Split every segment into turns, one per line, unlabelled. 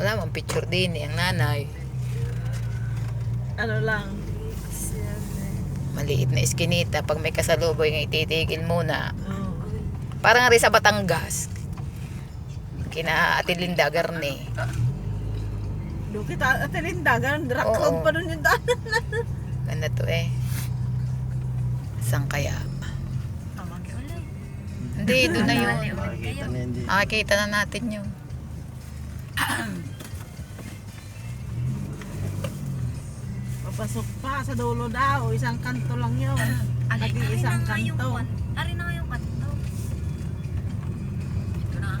Wala mong picture din eh, ang nanay.
Ano lang.
Maliit na iskinita. Pag may kasaluboy nga ititigil muna.
Oh.
Parang rin sa Batangas. Kina Ate Linda Garne.
Doon kita at Lindagan, drag
Oo.
club pa nun yung daanan.
Ganda to eh. Saan kaya? Hindi, doon na yun.
Makikita na
natin yun.
Papasok pa sa dulo daw, isang kanto lang yun. Naging isang kanto.
Ari na nga yung kanto. Ito na.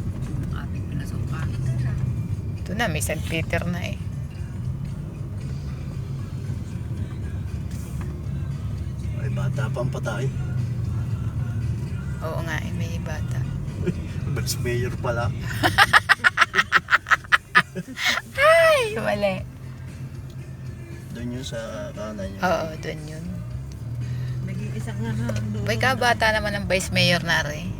Ating pinasukan. Ito na.
Ito na, may St. Peter na eh.
Ay, bata pang patay.
Oo nga, eh, may bata.
Vice mayor pala.
Ay, mali.
Doon yun sa kanan yun.
Oo, doon yun.
Ano lang dulo.
Bay ka, bata naman ng vice mayor na rin.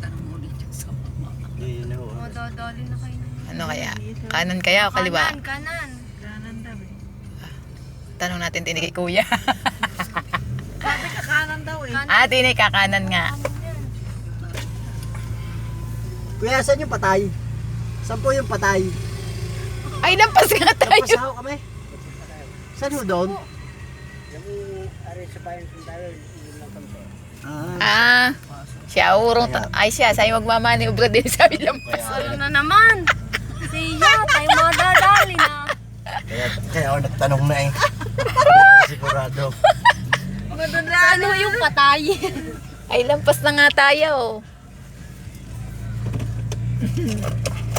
Tanong mo dito sa mama.
Yun yun.
O, dadali na kayo.
Ano kaya? Kanan kaya o kaliwa?
Kanan, kanan.
Kanan daw eh.
Tanong natin tinig kay kuya.
Sabi ka kanan daw eh.
ah, tinig nga.
Kanan yan.
Kuya, saan yung patay? Saan po yung patay?
Ay, lampas nga tayo.
Napasaho kami. Saan ho doon? Ah,
Ah, siya urong. ta- Ay siya, sa'yo magmamani ubra din sabi lampas.
Ano na naman? Siya, tayo madadali na.
kaya, kaya ako nagtanong na eh. Sigurado.
Ano yung patay?
Ay, lampas na nga tayo.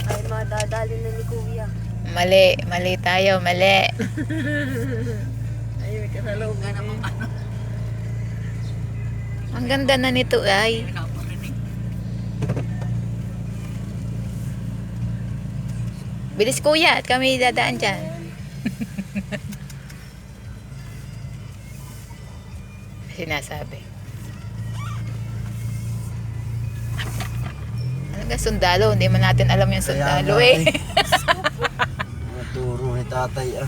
Tayo madadali na ni Kuya.
Mali, mali tayo, mali.
Ay, may kasalungan eh.
Ang ganda na nito ay. Bilis kuya at kami dadaan dyan. Sinasabi. Ano nga sundalo? Hindi man natin alam yung sundalo
nga
eh.
Tatay ah.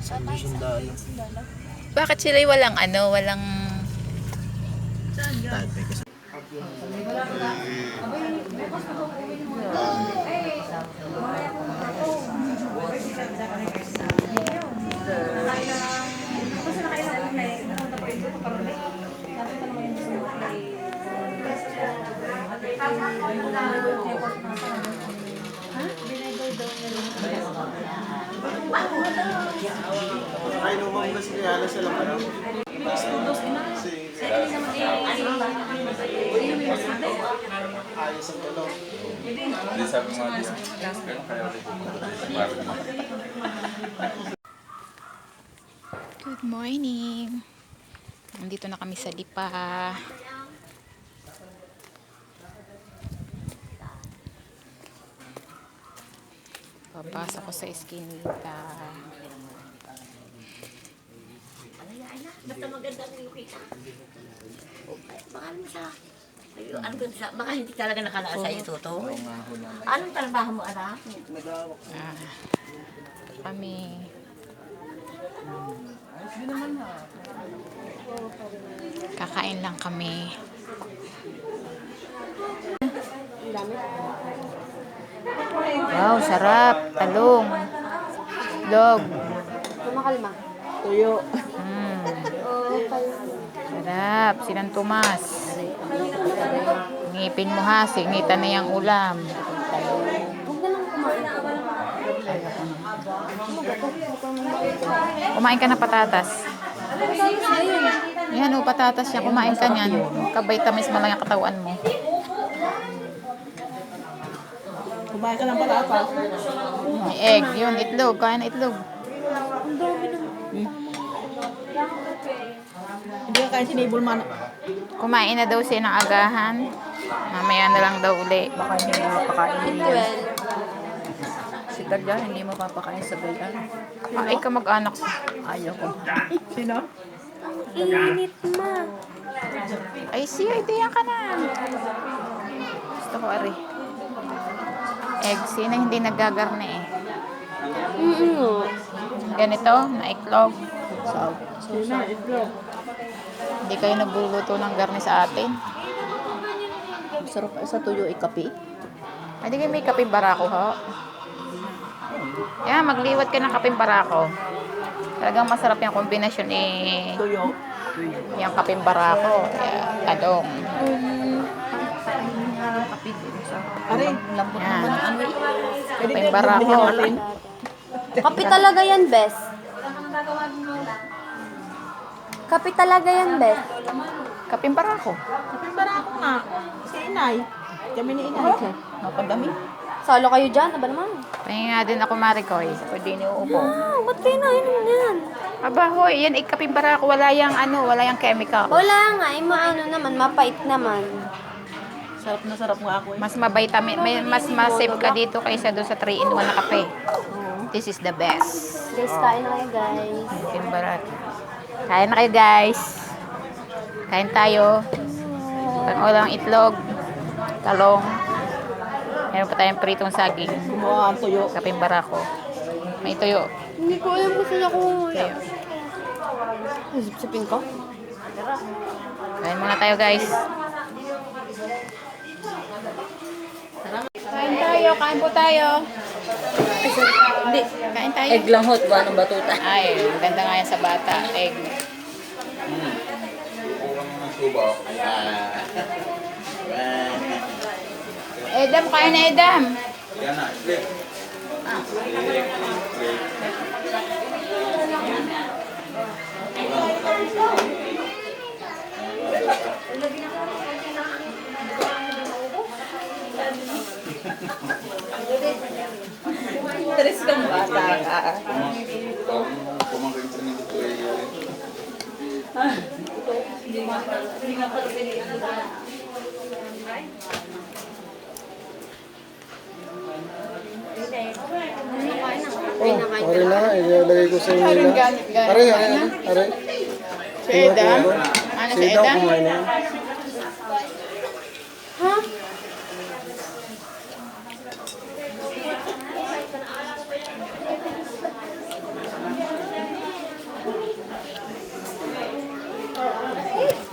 Saan yung sundalo?
Bakit sila walang ano, walang...
Tatay kasi. Ay, numang ba si Kayala sila pala? Ayos ang tulong.
Hindi sabi mga kaya ulit yung
Good morning. Nandito na kami sa Lipa. Papasok ko sa eskinita.
Basta maganda ang yung kita. Baka ano sa... Ay, Ano ba sa... Baka hindi talaga nakalaan sa iyo, Toto. Anong trabaho mo, anak?
Ah, kami. Kakain lang kami. Wow, sarap. Talong. Log.
Kumakalma.
Tuyo.
Mm. Sarap. Silang Tomas. Ngipin mo ha. Singitan na yung ulam.
Kumain.
Ka na patatas. Yan o, patatas yan. Kumain ka niyan. Kabay-tamis mo lang yung katawan mo.
Kumain ka ng patatas.
May egg. Yun, itlog. Kain na itlog.
Hindi ka kain sinibol man.
Kumain na daw siya ng agahan. Mamaya na lang daw uli.
Baka hindi mo mapakain. Si Tagya, hindi mo papakain sa bayan.
Ay, ka mag-anak ko.
Ayaw ko.
Sino?
init ma.
Ay, siya, ito yan ka na. Gusto ko, ari. Egg. Sino hindi nagagarne eh?
Mm-mm.
Ganito, na iklog.
Yun na, itlog.
Hindi kayo nagluluto ng garne sa atin.
Sarap sa tuyo ikapi.
Pwede kayo may kaping barako, ho? Yan, magliwat ka ng kaping barako. Talagang masarap yung kombinasyon eh.
Tuyo.
Yung kaping barako. Yan, talong.
Are,
Yan.
pwede
Kaping
tayo
barako.
bumili ng alin.
Kapi talaga yan, Bes. Kapi talaga yan, Bes.
Kaping barako.
Kaping barako nga. Si inay. Kami ni inay.
Napadami.
Salo kayo dyan, aba naman.
Pahinga nga din ako, Maricoy. Pwede niyo upo.
Ah, ba't kayo nainom yan?
Aba, hoy, yan eh, kaping barako. Wala yung ano, wala yung chemical.
Wala nga, eh, maano naman, mapait naman.
Sarap na sarap nga ako eh.
Mas mavitamin, may, mas ma-save ka dito kaysa doon sa 3-in-1 na kape. This is the best.
Guys, kain na kayo, guys.
Kaping barako. Kain na kayo, guys. Kain tayo. Pang-ulang itlog, talong. Meron pa tayong pritong saging.
Gumawa ang tuyo.
Kaping barako. May tuyo.
Hindi ko alam kung saan ako.
Tuyo.
Ay, sipsipin ko.
Kain muna tayo, guys. Kain tayo, kain po tayo. Hindi, kain tayo.
Egg lang hot, ba ng batuta?
Ay, ang ganda nga yan sa bata. Egg.
Suba.
Edam, kain na Edam.
Yan na, flip.
Tres kang bata ka.
Pumangkin sa nito ko eh.
Oh, ari na, ilalagay ko sa inyo na. Ari, ari, ari.
Si Edam? Ano si Edam?
kumain na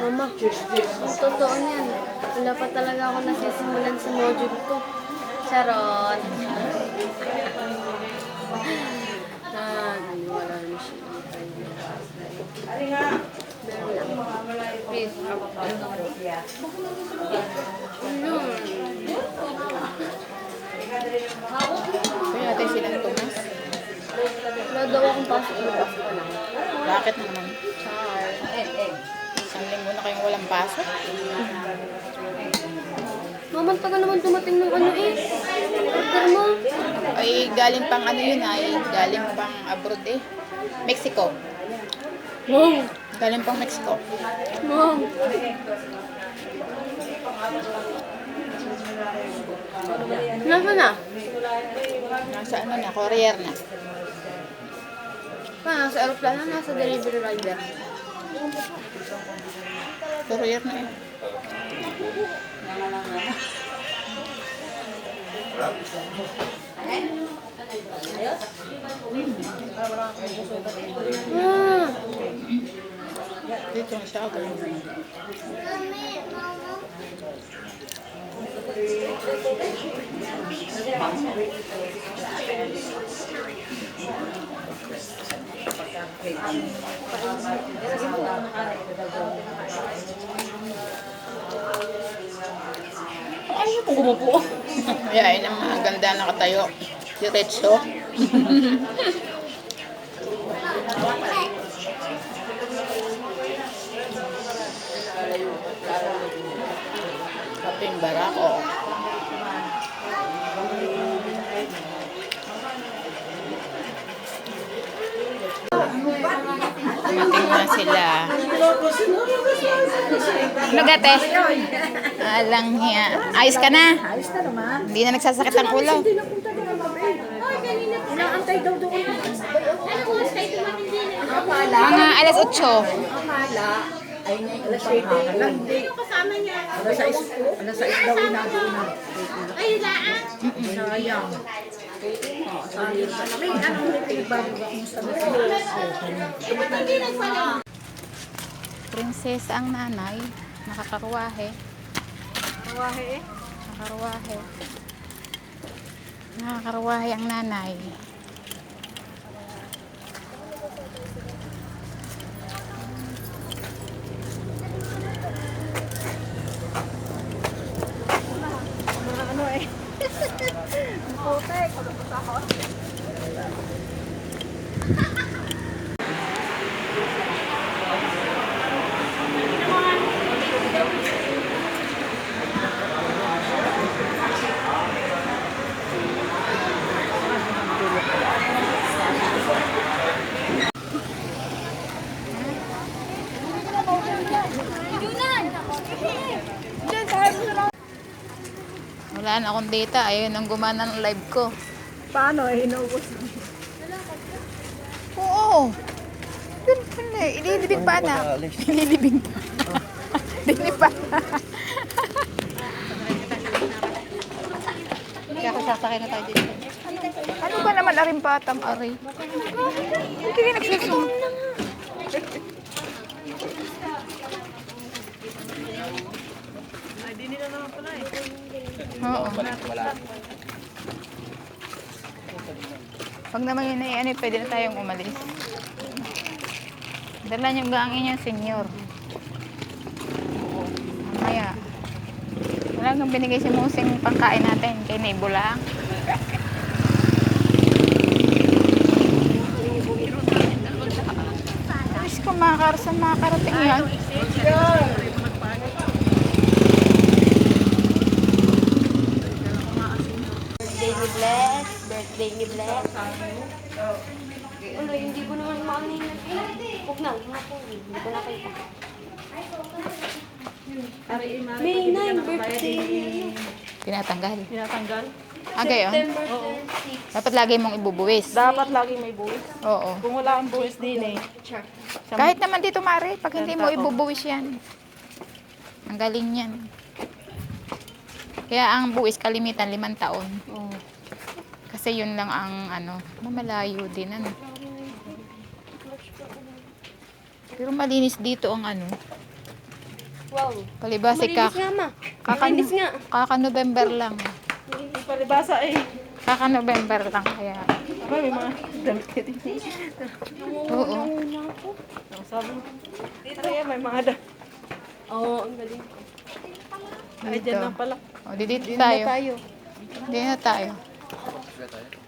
Mama, totoo niyan. Wala pa talaga ako nasisimulan sa module ko. Charot. ah, wala na siya. Please. Hmm.
Kaya natin silang tumas.
Wala daw akong pasok na pasok na.
Bakit naman? Isang linggo na kayong walang pasok.
Mama, tagal naman dumating ng ano eh. Order mo.
Ay, galing pang ano yun ay, galing pang abroad eh. Mexico.
Wow.
Galing pang Mexico.
Mom. Nasa na?
Nasa ano na, courier na.
Pa, nasa aeroplano, nasa delivery rider.
Courier na eh.
Ah,
Dito na siya.
Ano yung gumupo?
Kaya yun ang mga ganda nakatayo. Diretso. Kaping barako. Dumating na sila. Ano gate? Alang hiya. Ayos ka na? Ayos na naman. Hindi na nagsasakit ang ulo. Mga alas 8. Prinsesa ang nanay. Nakakarwahe.
Kawahe eh.
Nakakarwahe ang nanay.
Ano eh. Putek.
Wala na akong data. Ayun ang gumana ng live ko.
Paano eh, inubos.
Oo. Dun pala. Ililibing pa na. Ililibing pa. Dili pa. Kaya ako sasakay na tayo dito. Ano ba naman aring patang ari? Hindi ka nagsusunod.
Ay, di nila naman pala eh.
Oo. Pag naman yun ay ano, pwede na tayong umalis. Dala niyong gangin niya, senyor. Oo. Mamaya. Wala nang binigay si Musing pangkain natin. Kay Nebo lang. Alis ko makakar sa makakarating yan.
Birthday Birthday ni Bless. Ano, hindi ko naman maano yun. Huwag na, huwag na. Hindi ko nakita. May 9 birthday niya.
Tinatanggal.
Tinatanggal.
Ah, gayon?
26.
Dapat lagi mong ibubuwis.
Dapat lagi may buwis.
Oo.
Kung wala kang buwis din eh.
Kahit naman dito, Mare, pag hindi mo ibubuwis yan. Ang galing yan. Kaya ang buwis kalimitan limang taon. Kasi yun lang ang ano, mamalayo din ano. Pero malinis dito ang ano.
Wow.
Palibasa
Malinis
kaka,
nga, ma.
kaka,
Malinis nga.
kaka November lang.
Yung palibasa eh.
Kaka November lang kaya.
Aba, may mga damit ka din.
Oo.
Ang sabi mo. Dito yan, may mga da.
Oo, ang galing.
Ay, dyan lang pala.
O, di dito
Dito na
tayo.
tayo.
Di na tayo. bicicleta, ¿eh?